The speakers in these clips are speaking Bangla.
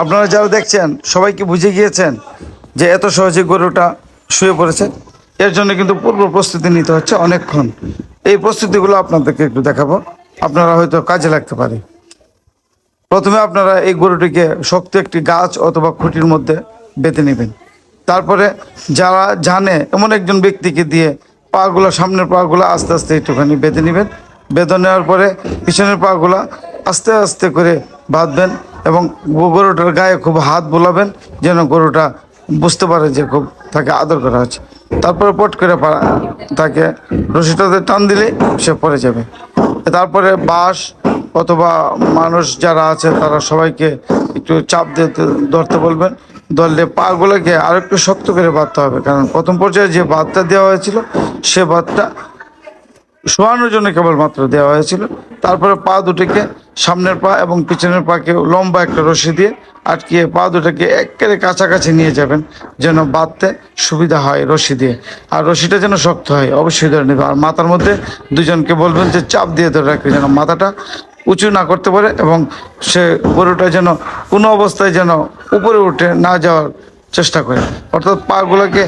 আপনারা যারা দেখছেন সবাইকে বুঝে গিয়েছেন যে এত সহজে গরুটা শুয়ে পড়েছে। এর জন্য কিন্তু পূর্ব প্রস্তুতি নিতে হচ্ছে অনেকক্ষণ। এই প্রস্তুতিগুলো আপনাদেরকে একটু দেখাবো। আপনারা হয়তো কাজে লাগতে পারে। প্রথমে আপনারা এই গরুটিকে শক্ত একটি গাছ অথবা খুঁটির মধ্যে বেঁধে নেবেন। তারপরে যারা জানে এমন একজন ব্যক্তিকে দিয়ে পাগুলো, সামনের পাগুলো আস্তে আস্তে একটুখানি বেঁধে নেবেন। বেঁধে নেওয়ার পরে পিছনের পাগুলো আস্তে আস্তে করে বাঁধবেন এবং গরুটার গায়ে খুব হাত বোলাবেন যেন গরুটা বুঝতে পারে যে খুব তাকে আদর করা হচ্ছে। তারপরে পট করে তাকে রশিটাতে টান দিলে সে পড়ে যাবে। তারপরে বাঁশ অথবা মানুষ যারা আছে তারা সবাইকে একটু চাপ দিয়ে ধরতে বলবেন। ধরলে পাগুলোকে আর একটু শক্ত করে বাঁধতে হবে। কারণ প্রথম পর্যায়ে যে বাঁধটা দেওয়া হয়েছিল, সে বাঁধটা শোয়ানোর জন্য কেবলমাত্র দেওয়া হয়েছিল। তারপরে পা দুটিকে সামনের পা এবং পিছনের পাকে লম্বা একটা রশি দিয়ে আটকিয়ে পা দুটাকে একেবারে কাছাকাছি নিয়ে যাবেন, যেন বাঁধতে সুবিধা হয় রশি দিয়ে। আর রশিটা যেন শক্ত হয়, অবশ্যই ধরে নেবে আর মাথার মধ্যে দুজনকে বলবেন যে চাপ দিয়ে ধরে রাখবে যেন মাথাটা উঁচু না করতে পারে এবং সে গরুটা যেন কোনো অবস্থায় যেন উপরে উঠে না যাওয়ার চেষ্টা করে। অর্থাৎ পাগুলোকে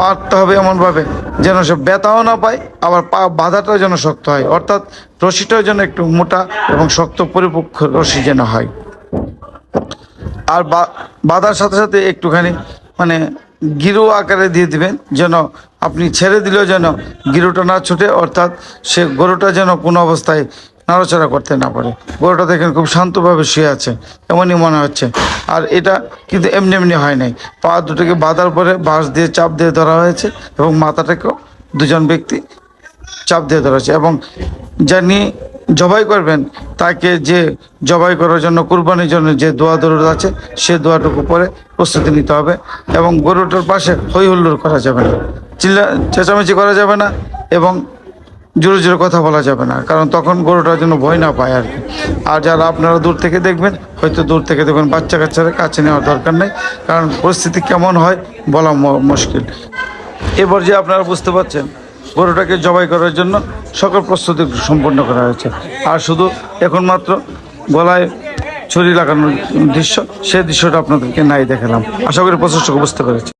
বাঁধতে হবে এমনভাবে যেন সে ব্যথাও না পায়, আবার পা বাঁধাটাও যেন শক্ত হয়। অর্থাৎ রশিটাও যেন একটু মোটা এবং শক্ত পরিপক্ষ রশি যেন হয়। আর বাঁধার সাথে সাথে একটুখানি মানে গিরু আকারে দিয়ে দিবেন, যেন আপনি ছেড়ে দিলেও যেন গিরুটা না ছুটে, অর্থাৎ সে গরুটা যেন কোনো অবস্থায় নাড়াচাড়া করতে না পারে। গরুটা দেখেন খুব শান্তভাবে শুয়ে আছে, এমনই মনে হচ্ছে। আর এটা কিন্তু এমনি এমনি হয় নাই। পা দুটোকে বাঁধার পরে বাঁশ দিয়ে চাপ দিয়ে ধরা হয়েছে এবং মাথাটাকেও দুজন ব্যক্তি চাপ দিয়ে ধরা হয়েছে। এবং যিনি জবাই করবেন, তাকে যে জবাই করার জন্য, কুরবানির জন্য যে দোয়া দরুদ আছে, সে দোয়াটুকু পরে প্রস্তুতি নিতে হবে এবং গরুটার পাশে হই হুল্লোড় করা যাবে না। চিল্লা চেঁচামেচি করা যাবে না এবং জোরে জোরে কথা বলা যাবে না। কারণ তখন গরুটার জন্য ভয় না পায় আর কি। আর যারা আপনারা দূর থেকে দেখবেন, হয়তো দূর থেকে দেখবেন বাচ্চা কাচ্চারা কাছে নেওয়ার দরকার নেই। কারণ পরিস্থিতি কেমন হয় বলা মুশকিল। এবার যে আপনারা বুঝতে পারছেন, গরুটাকে জবাই করার জন্য সকল প্রস্তুতি সম্পন্ন করা হয়েছে। আর শুধু এখন মাত্র গলায় ছুরি লাগানোর দৃশ্য সেই দৃশ্যটা আপনাদেরকে নাই দেখালাম। আশা করি প্রচেষ্টাকে বুঝতে পেরেছি।